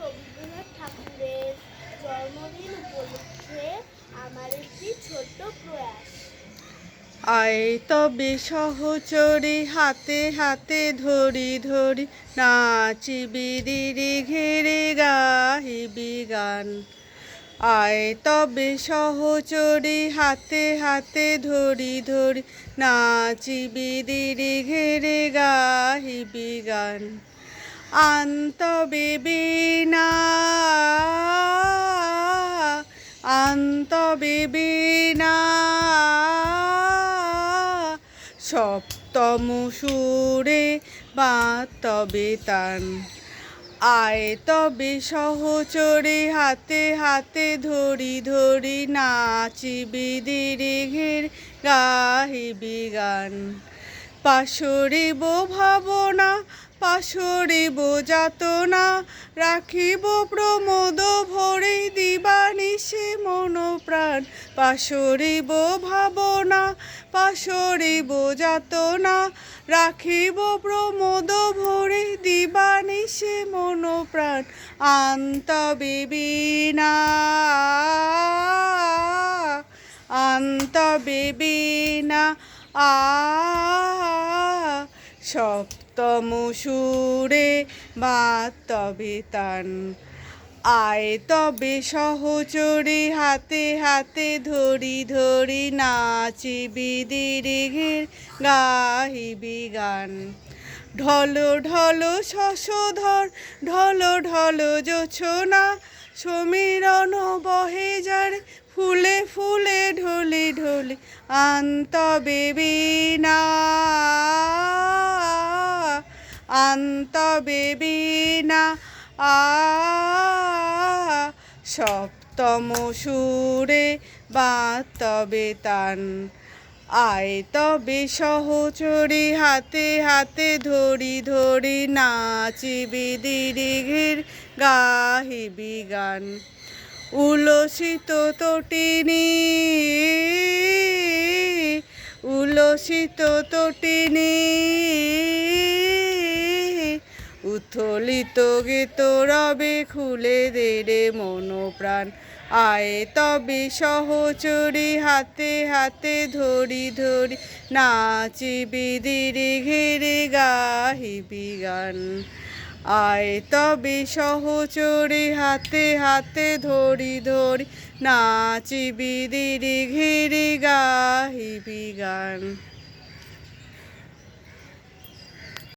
রবীন্দ্রনাথ ঠাকুরের জন্মদিন উপলক্ষে আমার একটি ছোট্ট প্রয়াস। আয় তবে সহচরে হাতে হাতে ধরি ধরি নাচিবি দিদি ঘেরে গাহিবি গান। আয় তবে সহচরে হাতে হাতে ধরি ধরি নাচিবি দিদি ঘেরে গাহিবি গান। আন্ত বেবিনা আন্ত সপ্তম সুরে বাতবে তান আয় তবে সহচরে হাতে হাতে ধরি ধরি নাচিবি দিরে ঘের গাহিবি গান। পাশরিব ভাবনা, পাশরিব যাতনা, রাখিব প্রমোদ ভরে দিবানিশে মন প্রাণ পাশরিব ভাবনা, পাশরিব যাতনা, রাখিব প্রমোদ ভরে দিবানিশে মন প্রাণ আন্ত বিবিনা আন্ত বিবিনা আ সপ্তম সুরে বা তবে তান। আয় তবে সহচরে হাতে হাতে ধরি ধরি নাচিবি দিরিঘের গাহিবি গান। ঢল ঢল শশধর, ঢল ঢল যোছনা সমীরণ বহে যার, ফুলে ফুলে ঢলে ঢলে আন্ত বেবিনা আন্ত বেবিনা আ সপ্তম সুরে বাতবে তান। আয় তবে সহচরে হাতে হাতে ধরি ধরি নাচিবি দিরিঘের গাহিবি গান উলসিত তটিনী উলসিত তটিনী উথলিত গীত রবে খুলে দে রে মন প্রাণ আয় তবে সহচরি, হাতে হাতে ধরি ধরি নাচিবি দিরে ঘেরে গাহিবি গান। আয় তবে সহচরে, হাতে হাতে ধরি ধরি নাচিবি দিরে ঘেরে গাহিবি গান।